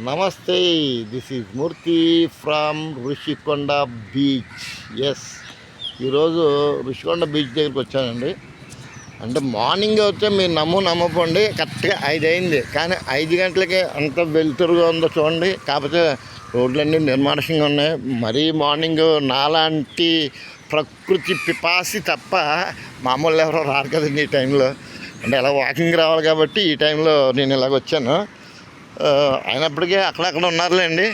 నమస్తే this is Murthy from Rushikonda beach. Yes ఈరోజు Rushikonda beach దగ్గరికి వచ్చానండి. అంటే మార్నింగ్ వచ్చే మీరు నమ్ము నమ్మకండి. కరెక్ట్గా ఐదు అయింది కానీ ఐదు గంటలకే అంత వెలుతురుగా ఉందో చూడండి. కాకపోతే రోడ్లన్నీ నిర్మానుషంగా ఉన్నాయి. మరీ మార్నింగ్ నాలాంటి ప్రకృతి పిపాసి తప్ప మామూలు ఎవరో రారు కదండి ఈ టైంలో. అంటే ఎలా వాకింగ్ రావాలి కాబట్టి ఈ టైంలో నేను ఇలాగ వచ్చాను. అయినప్పటికీ అక్కడక్కడ ఉన్నారులేండి.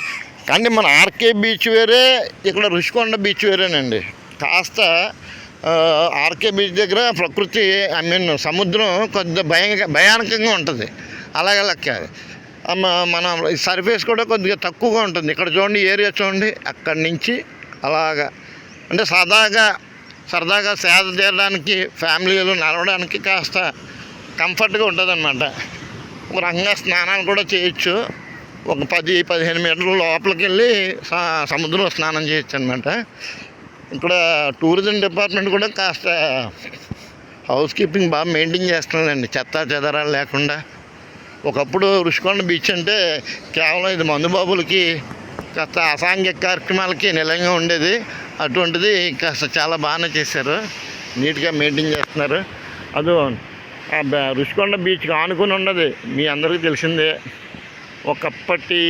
కానీ మన ఆర్కే బీచ్ వేరే ఇక్కడ రుషికొండ బీచ్ వేరేనండి. కాస్త ఆర్కే బీచ్ దగ్గర ప్రకృతి ఐ మీన్ సముద్రం కొద్దిగా భయ భయానకంగా ఉంటుంది. అలాగే లెక్క. మన సర్ఫేస్ కూడా కొద్దిగా తక్కువగా ఉంటుంది. ఇక్కడ చూడండి ఏరియా చూడండి అక్కడి నుంచి అలాగా. అంటే సరదాగా సరదాగా సేద తీరడానికి ఫ్యామిలీలు నడవడానికి కాస్త కంఫర్ట్గా ఉంటుంది ఒక రకంగా స్నానాలు కూడా చేయొచ్చు. ఒక పది పదిహేను మీటర్ల లోపలికి వెళ్ళి స- సముద్రంలో స్నానం చేయొచ్చు అనమాట ఇక్కడ టూరిజం డిపార్ట్మెంట్ కూడా కాస్త హౌస్ కీపింగ్ బాగా మెయింటైన్ చేస్తుందండి చెత్త చెదరాలు లేకుండా. ఒకప్పుడు రుషికొండ బీచ్ అంటే కేవలం ఇది మందుబాబులకి కాస్త అసాంఘిక కార్యక్రమాలకి నిలయంగా ఉండేది. అటువంటిది కాస్త చాలా బాగానే చేశారు. నీట్గా మెయింటైన్ చేస్తున్నారు. అదో రుషికొండ బీచ్కి ఆనుకుని ఉన్నది. మీ అందరికీ తెలిసిందే. ఒకప్పటి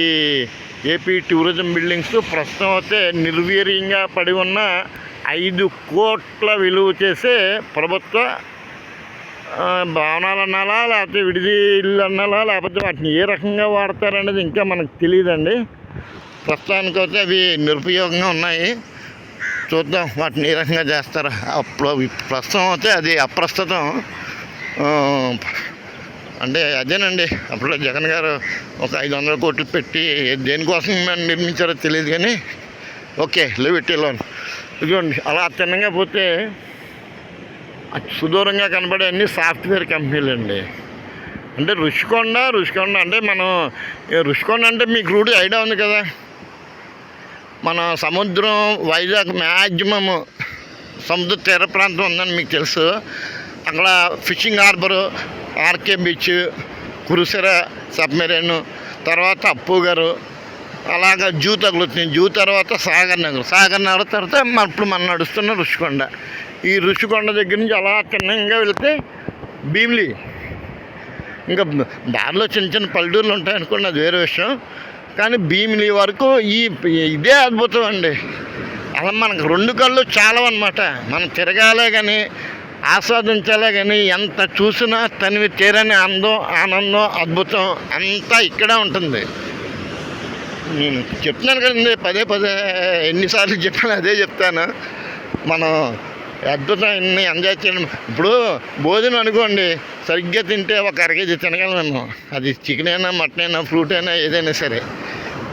ఏపీ టూరిజం బిల్డింగ్స్ ప్రస్తుతం అయితే నిర్వీర్యంగా పడి ఉన్న ఐదు కోట్ల విలువ చేసే ప్రభుత్వ భవనాలు అన్నాలా లేకపోతే విడిది ఇల్లు అన్నాలా లేకపోతే వాటిని ఏ రకంగా వాడతారనేది ఇంకా మనకు తెలియదండి. ప్రస్తుతానికి అయితే అవి నిరుపయోగంగా ఉన్నాయి. చూద్దాం వాటిని ఏ రకంగా చేస్తారా. అప్పుడు ప్రస్తుతం అయితే అది అప్రస్తుతం అంటే అదేనండి అప్పుడు జగన్ గారు ఒక ఐదు వందల కోట్లు పెట్టి దేనికోసం నిర్మించారో తెలియదు కానీ ఓకే లివ్ లోన్ ఇదిగోండి అలా తిన్నగా పోతే సుదూరంగా కనబడే అన్ని సాఫ్ట్వేర్ కంపెనీలు అండి అంటే రుషికొండ రుషికొండ అంటే మనం రుషికొండ అంటే మీకు రూట్ ఐడియా ఉంది కదా? మన సముద్రం వైజాగ్ మ్యాక్సిమం సముద్ర తీర ప్రాంతం ఉందని మీకు తెలుసు. అక్కడ fishing harbour RK beach Kursura submarine తర్వాత అప్పు గారు అలాగా జూ తగులుతుంది. జూ తర్వాత సాగర్ నగర్. సాగర్ నగర్ తర్వాత మన ఇప్పుడు మనం నడుస్తున్న రుషికొండ. ఈ రుషికొండ దగ్గర నుంచి అలా చిన్నగా వెళితే భీమిలి. ఇంకా దారిలో చిన్న చిన్న పల్లెటూర్లు ఉంటాయనుకోండి అది వేరే విషయం. కానీ భీమిలి వరకు ఈ ఇదే అద్భుతం అండి. అలా మనకు రెండు కళ్ళు చాలా అనమాట మనం తిరగాలే కానీ ఆస్వాదించాలే కానీ ఎంత చూసినా తనివి తీరని అందం ఆనందం అద్భుతం అంతా ఇక్కడే ఉంటుంది. నేను చెప్తున్నాను కదండి పదే పదే ఎన్నిసార్లు చెప్పాను అదే చెప్తాను. మనం అద్భుతం ఎన్ని ఎంజాయ్ చేయడం ఇప్పుడు భోజనం అనుకోండి సరిగ్గా తింటే ఒక అరకేజీ తినగలమేమో అది చికెన్ అయినా మటన్ అయినా ఫ్రూట్ అయినా ఏదైనా సరే.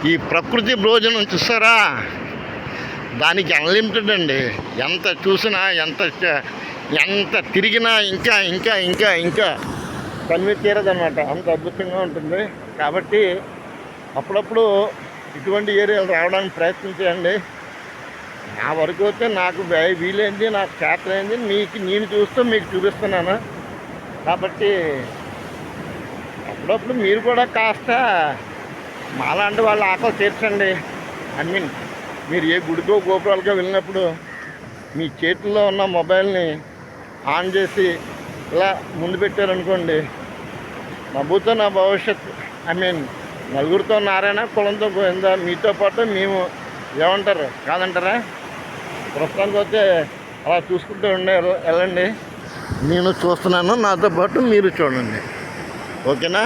ఈ ప్రకృతి భోజనం చూస్తారా? దానికి అన్లిమిటెడ్ అండి. ఎంత చూసినా ఎంత చ- ఎంత తిరిగినా ఇంకా ఇంకా ఇంకా ఇంకా కన్వి తీరదనమాట అంత అద్భుతంగా ఉంటుంది. కాబట్టి అప్పుడప్పుడు ఇటువంటి ఏరియాలు రావడానికి ప్రయత్నించేయండి నా వరకు అయితే నాకు వీలైంది నాకు చేతలైంది మీకు నేను చూస్తూ మీకు చూపిస్తున్నాను. కాబట్టి అప్పుడప్పుడు మీరు కూడా కాస్త మాలాంటి వాళ్ళ ఆకలి తీర్చండి. ఐ మీన్ మీరు ఏ గుడికో గోపురాలకో వెళ్ళినప్పుడు మీ చేతుల్లో ఉన్న మొబైల్ని ఆన్ చేసి ఇలా ముందు పెట్టారనుకోండి నవ్వుతో నా భవిష్యత్తు ఐ మీన్ నలుగురితో నారాయణ కులంతో గోవిందా మీతో పాటు మేము ఏమంటారు కాదంటారా? ప్రస్తుతానికి అయితే అలా చూసుకుంటూ ఉండే వెళ్ళండి నేను చూస్తున్నాను నాతో పాటు మీరు చూడండి. ఓకేనా?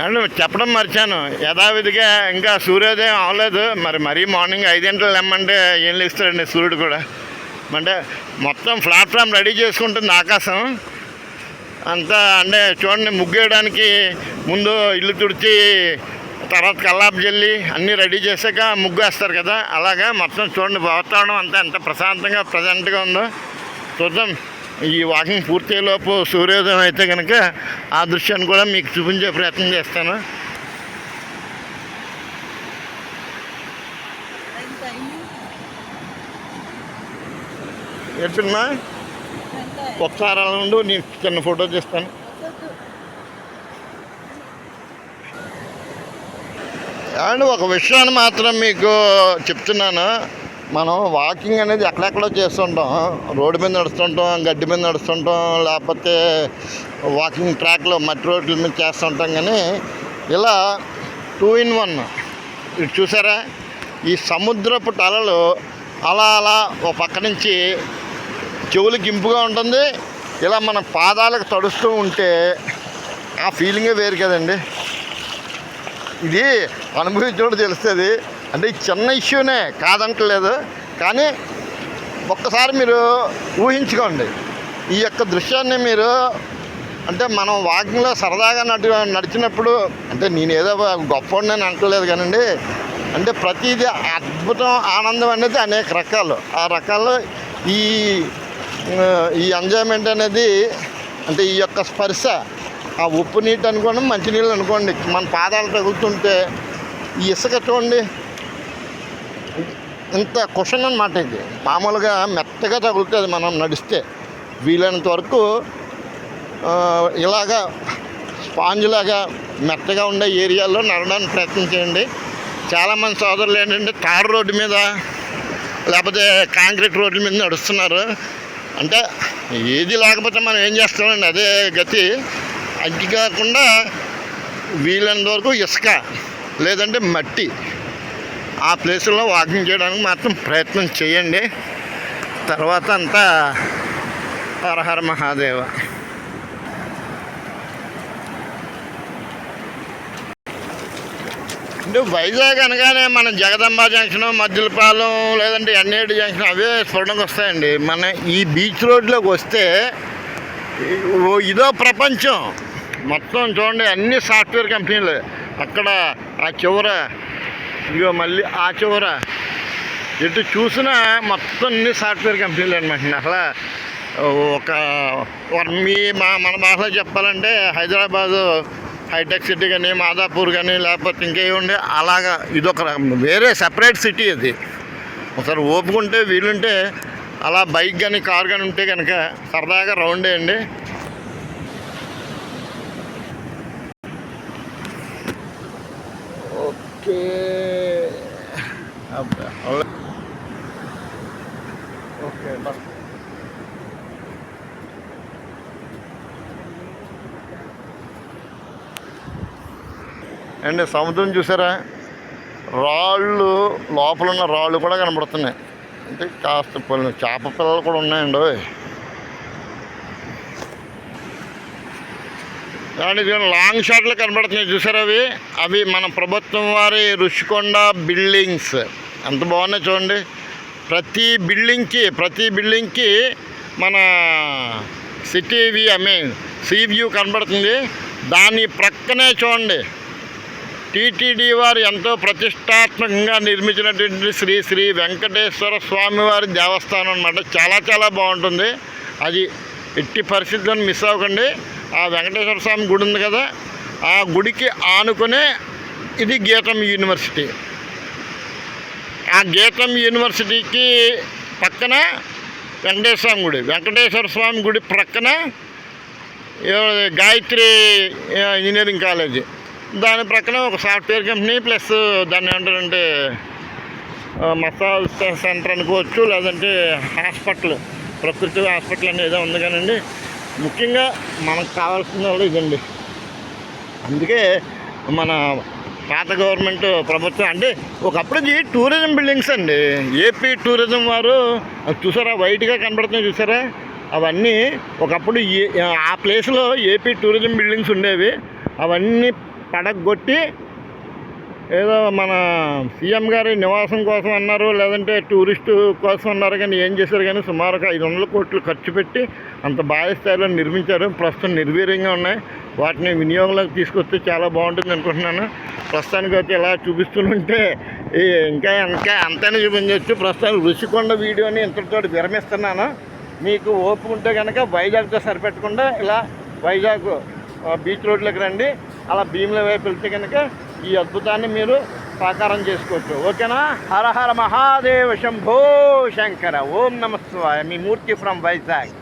ఏమండి చెప్పడం మర్చాను. యథావిధిగా ఇంకా సూర్యోదయం అవ్వలేదు. మరి మరీ మార్నింగ్ ఐదు గంటలు ఏం లేస్తాడండి సూర్యుడు కూడా. అంటే మొత్తం ప్లాట్ఫామ్ రెడీ చేసుకుంటుంది ఆకాశం. అంతా అంటే చూడండి ముగ్గేయడానికి ముందు ఇల్లు తుడిచి తర్వాత కల్లాపు జల్లి అన్నీ రెడీ చేశాక ముగ్గు వేస్తారు కదా. అలాగా మొత్తం చూడండి వాతావరణం అంతా ఎంత ప్రశాంతంగా ప్రజెంట్గా ఉందో. చూద్దాం. ఈ వాకింగ్ పూర్తయ్యేలోపు సూర్యోదయం అయితే కనుక ఆ దృశ్యాన్ని కూడా మీకు చూపించే ప్రయత్నం చేస్తాను. ఏంటమ్మా ఒకసారి అలా ఉండు నేను చిన్న ఫోటో తీస్తాను. అండ్ ఒక విషయాన్ని మాత్రం మీకు చెప్తున్నాను. మనం వాకింగ్ అనేది ఎక్కడెక్కడో చేస్తుంటాం. రోడ్డు మీద నడుస్తుంటాం గడ్డి మీద నడుస్తుంటాం లేకపోతే వాకింగ్ ట్రాక్లో మట్టి రోడ్ల మీద చేస్తుంటాం కానీ ఇలా టూ ఇన్ వన్ ఇటు చూసారా? ఈ సముద్రపు అలలు అలా అలా ఒక పక్క నుంచి చెవులకి ఇంపుగా ఉంటుంది. ఇలా మన పాదాలకు తడుస్తూ ఉంటే ఆ ఫీలింగే వేరు కదండి. ఇది అనుభవించినప్పుడు తెలుస్తుంది. అంటే చిన్న ఇష్యూనే కాదంటలేదు కానీ ఒక్కసారి మీరు ఊహించుకోండి. ఈ యొక్క దృశ్యాన్ని మీరు అంటే మనం వాకింగ్లో సరదాగా నడి నడిచినప్పుడు అంటే నేను ఏదో గొప్ప నేను అంటలేదు కానండి అంటే ప్రతిదీ అద్భుతం ఆనందం అనేది అనేక రకాలు. ఆ రకాలు ఈ ఈ ఎంజాయ్మెంట్ అనేది అంటే ఈ యొక్క స్పర్శ ఆ ఉప్పు నీటి అనుకోండి మంచినీళ్ళు అనుకోండి మన పాదాలు తగులుతుంటే ఈ ఇసుక చూడండి. ఇంత కుషన్ అనమాట ఇది. మామూలుగా మెత్తగా తగులుతుంది మనం నడిస్తే వీలైనంత వరకు ఇలాగా స్పాంజ్ లాగా మెత్తగా ఉండే ఏరియాల్లో నడడానికి ప్రయత్నం చేయండి. చాలామంది సోదరులు ఏంటంటే తార్ రోడ్డు మీద లేకపోతే కాంక్రీట్ రోడ్ల మీద నడుస్తున్నారు. అంటే ఏది లేకపోతే మనం ఏం చేస్తామండి? అదే గతి. అది కాకుండా వీలైనంత వరకు ఇసుక లేదంటే మట్టి. ఆ ప్లేసుల్లో వాకింగ్ చేయడానికి మాత్రం ప్రయత్నం చేయండి. తర్వాత అంతా హరహర మహాదేవ. అంటే వైజాగ్ అనగానే మన జగదంబ జంక్షన్ మద్దిలపాలెం లేదంటే ఎన్ఏడి జంక్షన్ అవే స్ఫురణకు వస్తాయండి. మన ఈ బీచ్ రోడ్లోకి వస్తే ఇదో ప్రపంచం. మొత్తం చూడండి అన్ని సాఫ్ట్వేర్ కంపెనీలు. అక్కడ ఆ చివర ఇదిగో మళ్ళీ ఆ చివర. ఎటు చూసినా మొత్తం అన్ని సాఫ్ట్వేర్ కంపెనీలు అనమాట అసలు ఒక మీ మా మన భాషలో చెప్పాలంటే హైదరాబాదు హైటెక్ సిటీ కానీ మాదాపూర్ కానీ లేకపోతే ఇంకేముండే అలాగా ఇదొక వేరే సపరేట్ సిటీ అది. ఒకసారి ఓపుకుంటే వీలుంటే అలా బైక్ కానీ కార్ కానీ ఉంటే కనుక సరదాగా రౌండ్ వేయండి. ఓకే. ఓకే బస్ అండి సముద్రం చూసారా? రాళ్ళు లోపల ఉన్న రాళ్ళు కూడా కనబడుతున్నాయి. అంటే కాస్త కొన్ని చేప పిల్లలు కూడా ఉన్నాయండి ఓయ్. కానీ లాంగ్ షాట్లు కనబడుతున్నాయి చూసారా అవి? అవి మన ప్రభుత్వం వారి రుషికొండ బిల్డింగ్స్. ఎంత బాగున్నాయి చూడండి. ప్రతి బిల్డింగ్కి ప్రతి బిల్డింగ్కి మన city view I mean sea view కనబడుతుంది. దాని ప్రక్కనే చూడండి. టీటీడీ వారు ఎంతో ప్రతిష్టాత్మకంగా నిర్మించినటువంటి శ్రీ శ్రీ వెంకటేశ్వర స్వామివారి దేవస్థానం అన్నమాట. చాలా చాలా బాగుంటుంది. అది ఎట్టి పరిస్థితులను మిస్ అవ్వకండి. ఆ వెంకటేశ్వర స్వామి గుడి ఉంది కదా. ఆ గుడికి ఆనుకునే ఇది గీతం యూనివర్సిటీ. ఆ గీతం యూనివర్సిటీకి పక్కన వెంకటేశ్వర స్వామి గుడి వెంకటేశ్వర స్వామి గుడి ప్రక్కన గాయత్రి ఇంజనీరింగ్ కాలేజీ. దాని ప్రక్కన ఒక సాఫ్ట్వేర్ కంపెనీ ప్లస్ దాన్ని ఏంటంటే మసాజ్ సెంటర్ అనుకోవచ్చు లేదంటే హాస్పిటల్ ప్రకృతి హాస్పిటల్ అనేది ఏదో ఉంది కానండి. ముఖ్యంగా మనకు కావాల్సిన వాళ్ళు ఇదండి. అందుకే మన పాత గవర్నమెంట్ ప్రభుత్వం అంటే ఒకప్పుడు ఇది టూరిజం బిల్డింగ్స్ అండి. ఏపీ టూరిజం వారు అది చూసారా? వైట్గా కనబడుతున్నాయి చూసారా? అవన్నీ ఒకప్పుడు ఏ- ఆ ప్లేస్లో ఏపీ టూరిజం బిల్డింగ్స్ ఉండేవి. అవన్నీ పడగొట్టి ఏదో మన సీఎం గారి నివాసం కోసం అన్నారు లేదంటే టూరిస్టు కోసం అన్నారు కానీ ఏం చేశారు కానీ సుమారుగా ఐదు వందల కోట్లు ఖర్చు పెట్టి అంత భారీ స్థాయిలో నిర్మించారు. ప్రస్తుతం నిర్వీర్యంగా ఉన్నాయి. వాటిని వినియోగంలోకి తీసుకొస్తే చాలా బాగుంటుంది అనుకుంటున్నాను. ప్రస్తుతానికి అయితే ఇలా చూపిస్తుంటే ఇంకా ఇంకా అంతనే చూపించవచ్చు. ప్రస్తుతానికి రుషికొండ వీడియోని ఇంతటితో విరమిస్తున్నాను. మీకు ఓపిక ఉంటే కనుక వైజాగ్తో సరిపెట్టకుండా ఇలా వైజాగ్ బీచ్ రోడ్లోకి రండి. అలా భీముల వైపు వెళ్తే కనుక ఈ అద్భుతాన్ని మీరు సాకారం చేసుకోవచ్చు. ఓకేనా? హర హర మహాదేవ శంభో శంకర. ఓం నమ మీ మూర్తి ఫ్రమ్ వైజాగ్.